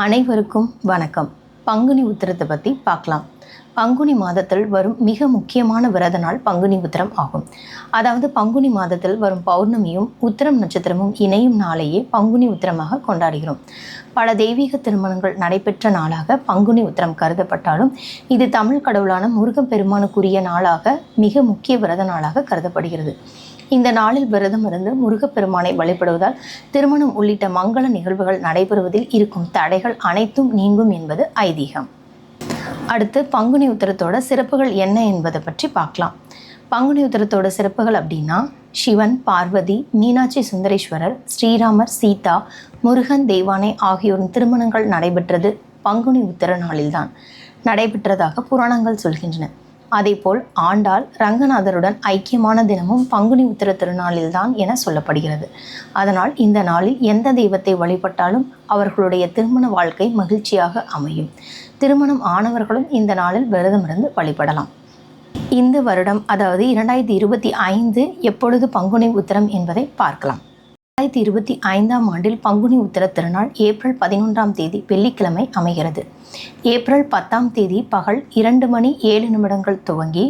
அனைவருக்கும் வணக்கம். பங்குனி உத்திரத்தை பற்றி பார்க்கலாம். பங்குனி மாதத்தில் வரும் மிக முக்கியமான விரத நாள் பங்குனி உத்திரம் ஆகும். அதாவது பங்குனி மாதத்தில் வரும் பௌர்ணமியும் உத்திரம் நட்சத்திரமும் இணையும் நாளையே பங்குனி உத்திரமாக கொண்டாடுகிறோம். பல தெய்வீக திருமணங்கள் நடைபெற்ற நாளாக பங்குனி உத்திரம் கருதப்பட்டாலும் இது தமிழ் கடவுளான முருகப்பெருமானுக்குரிய நாளாக மிக முக்கிய விரத நாளாக கருதப்படுகிறது. இந்த நாளில் விரதம் இருந்து முருகப்பெருமானை வழிபடுவதால் திருமணம் உள்ளிட்ட மங்கள நிகழ்வுகள் நடைபெறுவதில் இருக்கும் தடைகள் அனைத்தும் நீங்கும் என்பது ஐதீகம். அடுத்து பங்குனி உத்திரத்தோட சிறப்புகள் என்ன என்பதை பற்றி பார்க்கலாம். பங்குனி உத்திரத்தோட சிறப்புகள் அப்படின்னா சிவன் பார்வதி மீனாட்சி சுந்தரேஸ்வரர் ஸ்ரீராமர் சீதா முருகன் தெய்வானை ஆகியோரின் திருமணங்கள் நடைபெற்றது பங்குனி உத்திர நாளில்தான். நடைபெற்றதாக புராணங்கள் சொல்கின்றன. அதேபோல் ஆண்டாள் ரங்கநாதருடன் ஐக்கியமான தினமும் பங்குனி உத்திர திருநாளில்தான் என சொல்லப்படுகிறது. அதனால் இந்த நாளில் எந்த தெய்வத்தை வழிபட்டாலும் அவர்களுடைய திருமண வாழ்க்கை மகிழ்ச்சியாக அமையும். திருமணம் ஆனவர்களும் இந்த நாளில் விரதமிருந்து வழிபடலாம். இந்த வருடம் அதாவது இரண்டாயிரத்தி இருபத்தி ஐந்து எப்பொழுது பங்குனி உத்திரம் என்பதை பார்க்கலாம். ரெண்டாயிரத்தி இருபத்தி ஐந்தாம் ஆண்டில் பங்குனி உத்திர திருநாள் ஏப்ரல் பதினொன்றாம் தேதி வெள்ளிக்கிழமை அமைகிறது. ஏப்ரல் பத்தாம் தேதி பகல் இரண்டு மணி ஏழு நிமிடங்கள் துவங்கி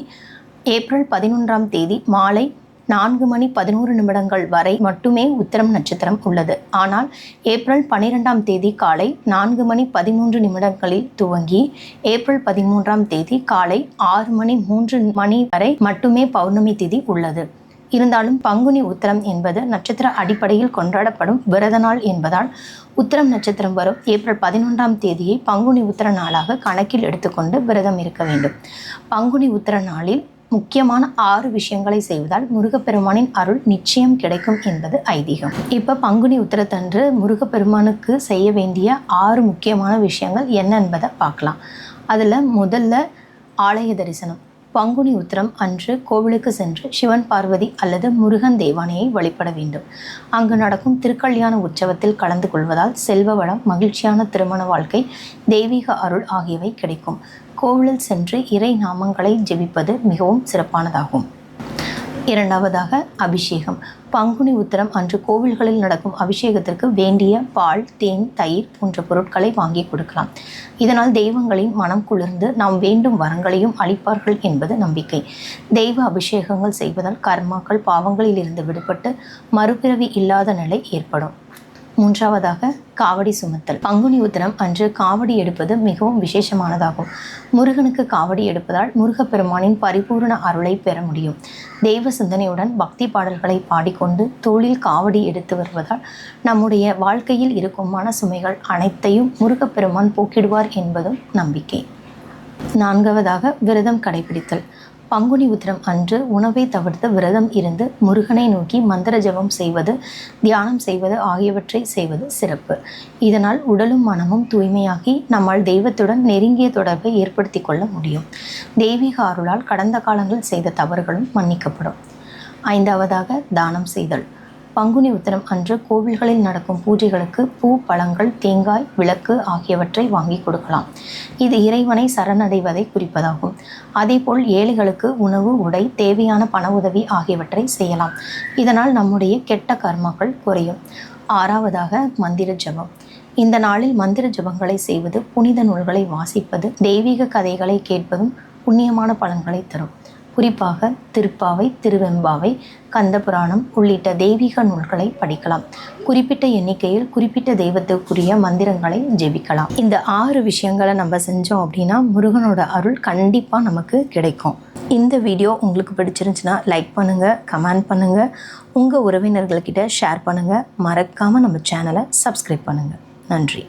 ஏப்ரல் பதினொன்றாம் தேதி மாலை நான்கு மணி பதினோரு நிமிடங்கள் வரை மட்டுமே உத்திரம் நட்சத்திரம் உள்ளது. ஆனால் ஏப்ரல் பனிரெண்டாம் தேதி காலை நான்கு மணி பதிமூன்று நிமிடங்களில் துவங்கி ஏப்ரல் பதிமூன்றாம் தேதி காலை ஆறு மணி மூன்று மணி வரை மட்டுமே பௌர்ணமி திதி உள்ளது. இருந்தாலும் பங்குனி உத்திரம் என்பது நட்சத்திர அடிப்படையில் கொண்டாடப்படும் விரத நாள் என்பதால் உத்திரம் நட்சத்திரம் வரும் ஏப்ரல் பதினொன்றாம் தேதியை பங்குனி உத்திர நாளாக கணக்கில் எடுத்துக்கொண்டு விரதம் இருக்க வேண்டும். பங்குனி உத்திர நாளில் முக்கியமான ஆறு விஷயங்களை செய்வதால் முருகப்பெருமானின் அருள் நிச்சயம் கிடைக்கும் என்பது ஐதீகம். இப்போ பங்குனி உத்திரத்தன்று முருகப்பெருமானுக்கு செய்ய வேண்டிய ஆறு முக்கியமான விஷயங்கள் என்ன என்பதை பார்க்கலாம். அதில் முதல்ல ஆலய தரிசனம். பங்குனி உத்திரம் அன்று கோவிலுக்கு சென்று சிவன் பார்வதி அல்லது முருகன் தேவானையை வழிபட வேண்டும். அங்கு நடக்கும் திருக்கல்யாண உற்சவத்தில் கலந்து கொள்வதால் செல்வ வளம் மகிழ்ச்சியான திருமண வாழ்க்கை தெய்வீக அருள் ஆகியவை கிடைக்கும். கோவிலில் சென்று இறை நாமங்களை ஜெபிப்பது மிகவும் சிறப்பானதாகும். இரண்டாவதாக அபிஷேகம். பங்குனி உத்திரம் அன்று கோவில்களில் நடக்கும் அபிஷேகத்திற்கு வேண்டிய பால் தேன் தயிர் போன்ற பொருட்களை வாங்கி கொடுக்கலாம். இதனால் தெய்வங்களின் மனம் குளிர்ந்து நாம் வேண்டும் வரங்களையும் அளிப்பார்கள் என்பது நம்பிக்கை. தெய்வ அபிஷேகங்கள் செய்வதால் கர்மாக்கள் பாவங்களில் இருந்து விடுபட்டு மறுபிறவி இல்லாத நிலை ஏற்படும். மூன்றாவதாக காவடி சுமத்தல். பங்குனி உத்திரம் அன்று காவடி எடுப்பது மிகவும் விசேஷமானதாகும். முருகனுக்கு காவடி எடுப்பதால் முருகப்பெருமானின் பரிபூர்ண அருளை பெற முடியும். தெய்வ சிந்தனையுடன் பக்தி பாடல்களை பாடிக்கொண்டு தோளில் காவடி எடுத்து வருவதால் நம்முடைய வாழ்க்கையில் இருக்கும் மன சுமைகள் அனைத்தையும் முருகப்பெருமான் போக்கிடுவார் என்பதும் நம்பிக்கை. நான்காவதாக விரதம் கடைபிடித்தல். பங்குனி உத்திரம் அன்று உணவை தவிர்த்து விரதம் இருந்து முருகனை நோக்கி மந்திர ஜபம் செய்வது தியானம் செய்வது ஆகியவற்றை செய்வது சிறப்பு. இதனால் உடலும் மனமும் தூய்மையாகி நம்மால் தெய்வத்துடன் நெருங்கிய தொடர்பை ஏற்படுத்தி கொள்ள முடியும். தெய்வீக அருளால் கடந்த காலங்கள் செய்த தவறுகளும் மன்னிக்கப்படும். ஐந்தாவதாக தானம் செய்தல். பங்குனி உத்திரம் அன்று கோவில்களில் நடக்கும் பூஜைகளுக்கு பூ பழங்கள் தேங்காய் விளக்கு ஆகியவற்றை வாங்கி கொடுக்கலாம். இது இறைவனை சரணடைவதை குறிப்பதாகும். அதேபோல் ஏழைகளுக்கு உணவு உடை தேவையான பண உதவி ஆகியவற்றை செய்யலாம். இதனால் நம்முடைய கெட்ட கர்மாக்கள் குறையும். ஆறாவதாக மந்திர ஜபம். இந்த நாளில் மந்திர ஜபங்களை செய்வது புனித நூல்களை வாசிப்பது தெய்வீக கதைகளை கேட்பதும் புண்ணியமான பலன்களை தரும். குறிப்பாக திருப்பாவை திருவெம்பாவை கந்தபுராணம் உள்ளிட்ட தெய்வீக நூல்களை படிக்கலாம். குறிப்பிட்ட எண்ணிக்கையில் குறிப்பிட்ட தெய்வத்துக்குரிய மந்திரங்களை ஜெபிக்கலாம். இந்த ஆறு விஷயங்களை நம்ம செஞ்சோம் அப்படின்னா முருகனோட அருள் கண்டிப்பாக நமக்கு கிடைக்கும். இந்த வீடியோ உங்களுக்கு பிடிச்சிருந்துச்சுன்னா லைக் பண்ணுங்கள் கமெண்ட் பண்ணுங்கள் உங்கள் உறவினர்கள்கிட்ட ஷேர் பண்ணுங்கள் மறக்காமல் நம்ம சேனலை சப்ஸ்கிரைப் பண்ணுங்கள் நன்றி.